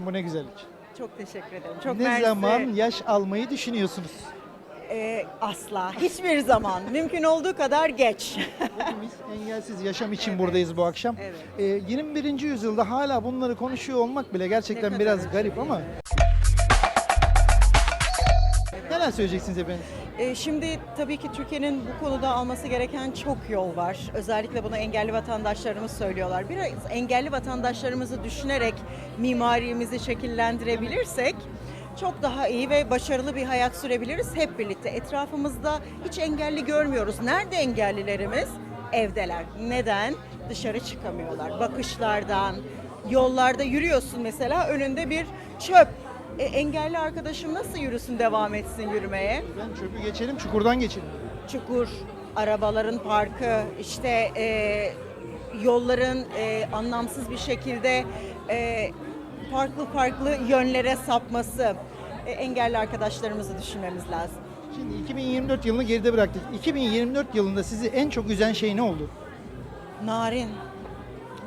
Bu ne güzellik. Çok teşekkür ederim. Çok ne mersi. zaman yaş almayı düşünüyorsunuz? Ee, asla. Hiçbir zaman. Mümkün olduğu kadar geç. Hepimiz engelsiz yaşam için buradayız bu akşam. Evet. Ee, 21. yüzyılda hala bunları konuşuyor olmak bile gerçekten biraz garip ama. Neler söyleyeceksiniz efendim? Ee, şimdi tabii ki Türkiye'nin bu konuda alması gereken çok yol var. Özellikle bunu engelli vatandaşlarımız söylüyorlar. Biraz engelli vatandaşlarımızı düşünerek mimarimizi şekillendirebilirsek çok daha iyi ve başarılı bir hayat sürebiliriz hep birlikte. Etrafımızda hiç engelli görmüyoruz. Nerede engellilerimiz? Evdeler. Neden? Dışarı çıkamıyorlar. Bakışlardan, yollarda yürüyorsun mesela önünde bir çöp. E, engelli arkadaşım nasıl yürüsün, devam etsin yürümeye? Ben çöpü geçelim, çukurdan geçelim. çukur, arabaların parkı, işte e, yolların e, anlamsız bir şekilde e, farklı farklı yönlere sapması. E, engelli arkadaşlarımızı düşünmemiz lazım. Şimdi 2024 yılını geride bıraktık. 2024 yılında sizi en çok üzen şey ne oldu? Narin.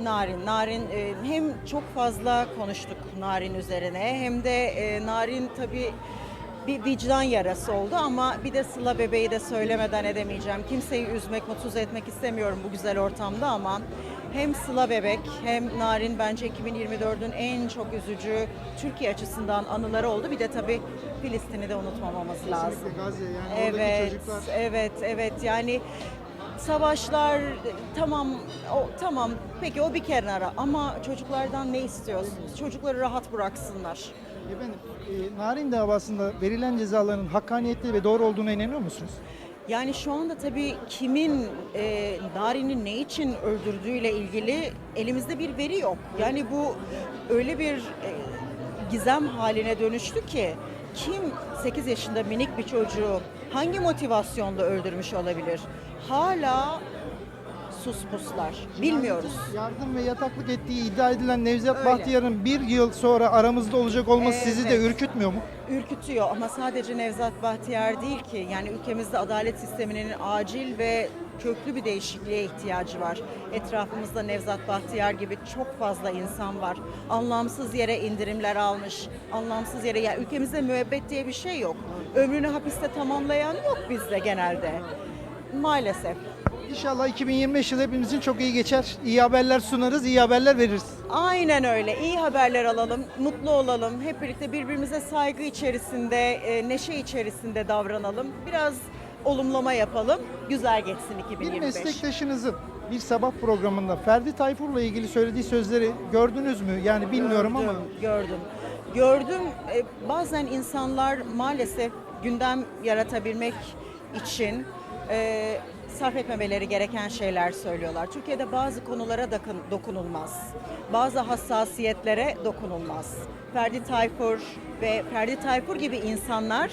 Narin, Narin e, hem çok fazla konuştuk Narin üzerine hem de e, Narin tabii bir vicdan yarası oldu ama bir de Sıla bebeği de söylemeden edemeyeceğim. Kimseyi üzmek, mutsuz etmek istemiyorum bu güzel ortamda ama hem Sıla bebek hem Narin bence 2024'ün en çok üzücü Türkiye açısından anıları oldu. Bir de tabii Filistin'i de unutmamamız lazım. Gazze yani Evet, çocuklar. evet, evet. Yani savaşlar tamam, o tamam. Peki o bir kenara ama çocuklardan ne istiyorsunuz? Çocukları rahat bıraksınlar. Efendim, e, Narin davasında verilen cezaların hakkaniyetli ve doğru olduğuna inanıyor musunuz? Yani şu anda tabii kimin e, Narin'i ne için öldürdüğüyle ilgili elimizde bir veri yok. Yani bu öyle bir e, gizem haline dönüştü ki kim 8 yaşında minik bir çocuğu hangi motivasyonla öldürmüş olabilir? Hala sus puslar. Bilmiyoruz. Yardım ve yataklık ettiği iddia edilen Nevzat Öyle. Bahtiyar'ın bir yıl sonra aramızda olacak olması sizi de Evet. ürkütmüyor mu? ürkütüyor ama sadece Nevzat Bahtiyar değil ki. Yani ülkemizde adalet sisteminin acil ve köklü bir değişikliğe ihtiyacı var. Etrafımızda Nevzat Bahtiyar gibi çok fazla insan var. Anlamsız yere indirimler almış. Anlamsız yere yani ülkemizde müebbet diye bir şey yok. Ömrünü hapiste tamamlayan yok bizde genelde. Maalesef. İnşallah 2025 yılı hepimizin çok iyi geçer. İyi haberler sunarız, iyi haberler veririz. Aynen öyle. İyi haberler alalım, mutlu olalım. Hep birlikte birbirimize saygı içerisinde, e, neşe içerisinde davranalım. Biraz olumlama yapalım. Güzel geçsin Bir 2025. meslektaşınızın bir sabah programında Ferdi Tayfur'la ilgili söylediği sözleri gördünüz mü? Yani bilmiyorum ama Gördüm, gördüm. Gördüm. E, bazen insanlar maalesef gündem yaratabilmek için e, sarf etmemeleri gereken şeyler söylüyorlar. Türkiye'de bazı konulara dokun- dokunulmaz. Bazı hassasiyetlere dokunulmaz. Ferdi Tayfur ve Ferdi Tayfur gibi insanlar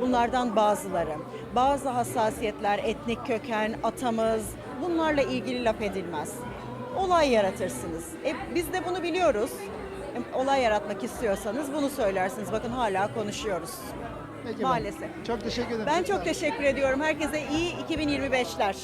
bunlardan bazıları. Bazı hassasiyetler, etnik köken, atamız bunlarla ilgili laf edilmez. Olay yaratırsınız. E, biz de bunu biliyoruz. Olay yaratmak istiyorsanız bunu söylersiniz. Bakın hala konuşuyoruz. Peki Maalesef. Çok teşekkür ederim. Ben çok teşekkür ediyorum. Herkese iyi 2025'ler.